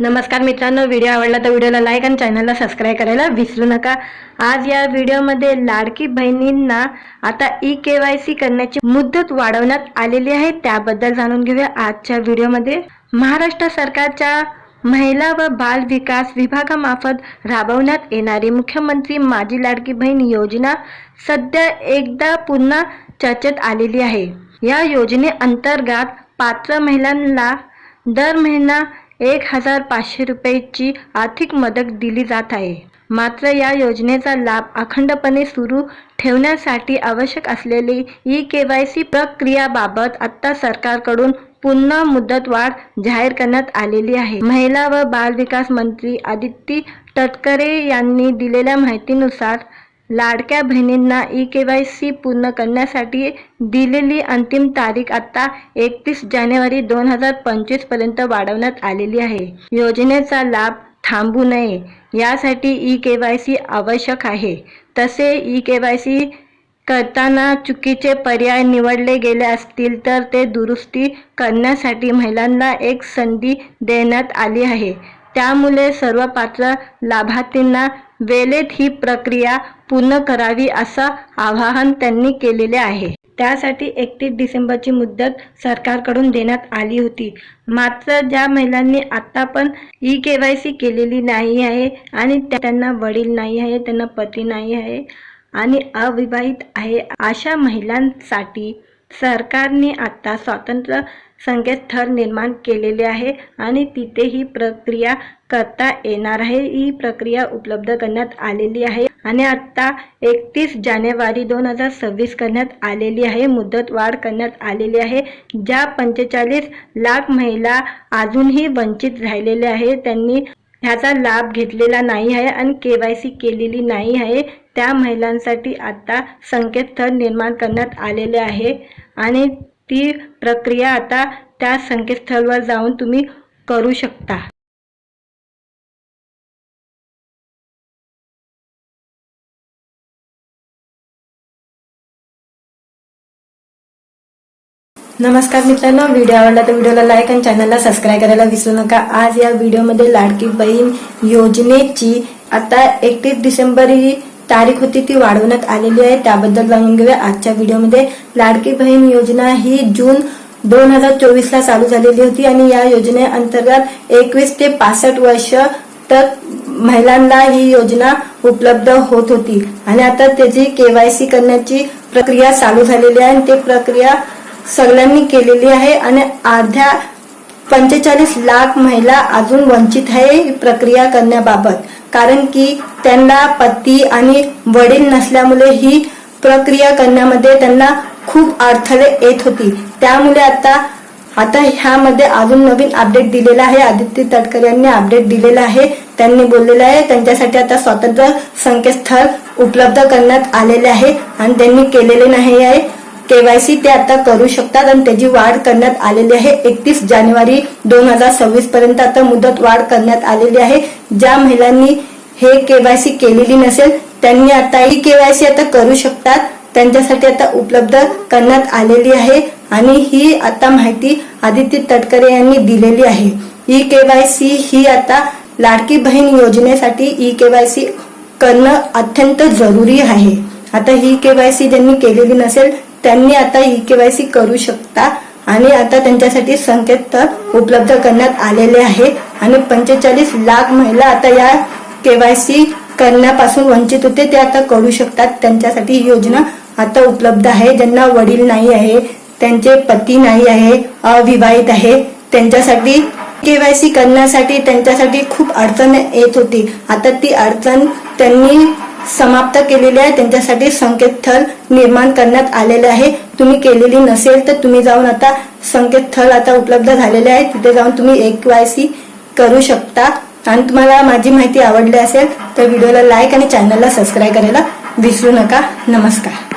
नमस्कार मित्रांनो व्हिडिओ आवडला तर व्हिडिओला लाईक आणि चॅनलला सबस्क्राईब करायला विसरू नका. आज या व्हिडिओमध्ये लाडकी बहिणींना आता ई के वाय सी करण्याची मुदत वाढवण्यात आलेली आहे. त्याबद्दल जाणून घेऊया आजच्या व्हिडिओमध्ये. महाराष्ट्र सरकारच्या महिला व बाल विकास विभागामार्फत राबवण्यात येणारी मुख्यमंत्री माझी लाडकी बहीण योजना सध्या एकदा पुन्हा चर्चेत आलेली आहे. या योजनेअंतर्गत पात्र महिलांना दर महिना एक हजार पाचशे रुपयाची आर्थिक मदत दिली जात आहे. मात्र या योजनेचा लाभ अखंडपणे सुरू ठेवण्यासाठी आवश्यक असलेली ई के वाय सी प्रक्रियाबाबत आत्ता सरकारकडून पुन्हा मुदतवाढ जाहीर करण्यात आलेली आहे. महिला व बाल विकास मंत्री आदिती तटकरे यांनी दिलेल्या माहितीनुसार लाडक्या बहिणींना ई के वाय सी पूर्ण करण्यासाठी दिलेली अंतिम तारीख आता एकतीस जानेवारी दोन हजार पंचवीसपर्यंत वाढवण्यात आलेली आहे. योजनेचा लाभ थांबू नये. यासाठी ई के वाय सी आवश्यक आहे. तसे ई के वाय सी करताना चुकीचे पर्याय निवडले गेले असतील तर ते दुरुस्ती करण्यासाठी महिलांना एक संधी देण्यात आली आहे. त्यामुळे सर्व पात्र लाभार्थींना वेळेत ही प्रक्रिया पूर्ण करावी असं आवाहन त्यांनी केलेले आहे. त्यासाठी एकतीस डिसेंबरची मुदत सरकारकडून देण्यात आली होती. मात्र ज्या महिलांनी आता पण ई के वाय सी केलेली नाही आहे आणि त्यांना वडील नाही आहे त्यांना पती नाही आहे आणि अविवाहित आहे अशा महिलांसाठी सरकारने आता स्वतंत्र संकेतस्थळ निर्माण केलेले आहे आणि तिथे ही प्रक्रिया करता येणार आहे. ही प्रक्रिया उपलब्ध करण्यात आलेली आहे आणि आता एकतीस जानेवारी दोन हजार सव्वीस करण्यात आलेली आहे. मुदत वाढ करण्यात आलेली आहे. ज्या पंचेचाळीस लाख महिला अजूनही वंचित राहिलेल्या आहे त्यांनी ह्याचा लाभ घेतलेला नाही आहे आणि के वाय सी केलेली नाही आहे त्या महिलांसाठी आता संकेतस्थळ निर्माण करण्यात आलेले आहे. आणि ती प्रक्रिया आता त्या संकेतस्थळावर जाऊन तुम्ही करू शकता. नमस्कार मित्रांनो व्हिडिओ आवडला तर व्हिडिओला लाईक आणि चॅनलला सबस्क्राईब करायला विसरू नका. आज या व्हिडिओमध्ये लाडकी बहीण योजनेची आता एकतीस डिसेंबर ही तारीख होती ती वाढवण्यात आलेली आहे. त्याबद्दल जाणून घेऊया आजच्या व्हिडिओमध्ये. लाडकी बहीण योजना ही जून दोन हजार चोवीस ला चालू झालेली होती आणि या योजनेअंतर्गत एकवीस ते पासष्ट वर्ष तर महिलांना ही योजना उपलब्ध होत होती. आणि आता त्याची केवायसी करण्याची प्रक्रिया चालू झालेली आहे आणि ते प्रक्रिया सगळ्यांनी केलेली आहे आणि अर्ध्या पंचेचाळीस लाख महिला अजून वंचित आहे ही प्रक्रिया करण्याबाबत. कारण की त्यांना पती आणि वडील नसल्यामुळे ही प्रक्रिया करण्यामध्ये त्यांना खूप अडथळे येत होती. त्यामुळे आता आता ह्यामध्ये अजून नवीन अपडेट दिलेला आहे. आदित्य तटकरे यांनी अपडेट दिलेला आहे. त्यांनी बोललेलं आहे त्यांच्यासाठी आता स्वतंत्र संकेतस्थळ उपलब्ध करण्यात आलेले आहे आणि त्यांनी केलेले नाही आहे. केवायसी ते आता करू शकतात आणि त्याची वाढ करण्यात आलेली आहे. एकतीस जानेवारी दोन हजार सव्वीस पर्यंत आता मुदत वाढ करण्यात आलेली आहे. ज्या महिलांनी हे केवायसी केलेली नसेल त्यांनी आता ही केवायसी आता करू शकतात. त्यांच्यासाठी आता उपलब्ध करण्यात आलेली आहे. आणि ही आता माहिती आदित्य तटकरे यांनी दिलेली आहे. ई केवायसी ही आता लाडकी बहीण योजनेसाठी ई केवायसी करणं अत्यंत जरुरी आहे. आता ही केवायसी ज्यांनी केलेली नसेल त्यांनी आता ई केवायसी करू शकता आणि आता त्यांच्यासाठी संकेतस्थळ उपलब्ध करण्यात आलेले आहे. आणि पंचेचाळीस लाख महिला आता या केवायसी करण्यापासून वंचित होते ते आता करू शकतात. त्यांच्यासाठी ही योजना आता उपलब्ध आहे. ज्यांना वडील नाही आहे त्यांचे पती नाही आहे अविवाहित आहे. त्यांच्यासाठी केवायसी करण्यासाठी त्यांच्यासाठी खूप अडचण येत होती. आता ती अडचण त्यांनी समाप्त केलेली आहे. त्यांच्यासाठी संकेतस्थळ निर्माण करण्यात आलेले आहे. तुम्ही केलेली नसेल तर तुम्ही जाऊन आता संकेतस्थळ आता उपलब्ध झालेले आहे. तिथे जाऊन तुम्ही एक वाय सी करू शकता. आणि तुम्हाला माझी माहिती आवडली असेल तर व्हिडिओला लाईक आणि चॅनलला सबस्क्राईब करायला विसरू नका. नमस्कार.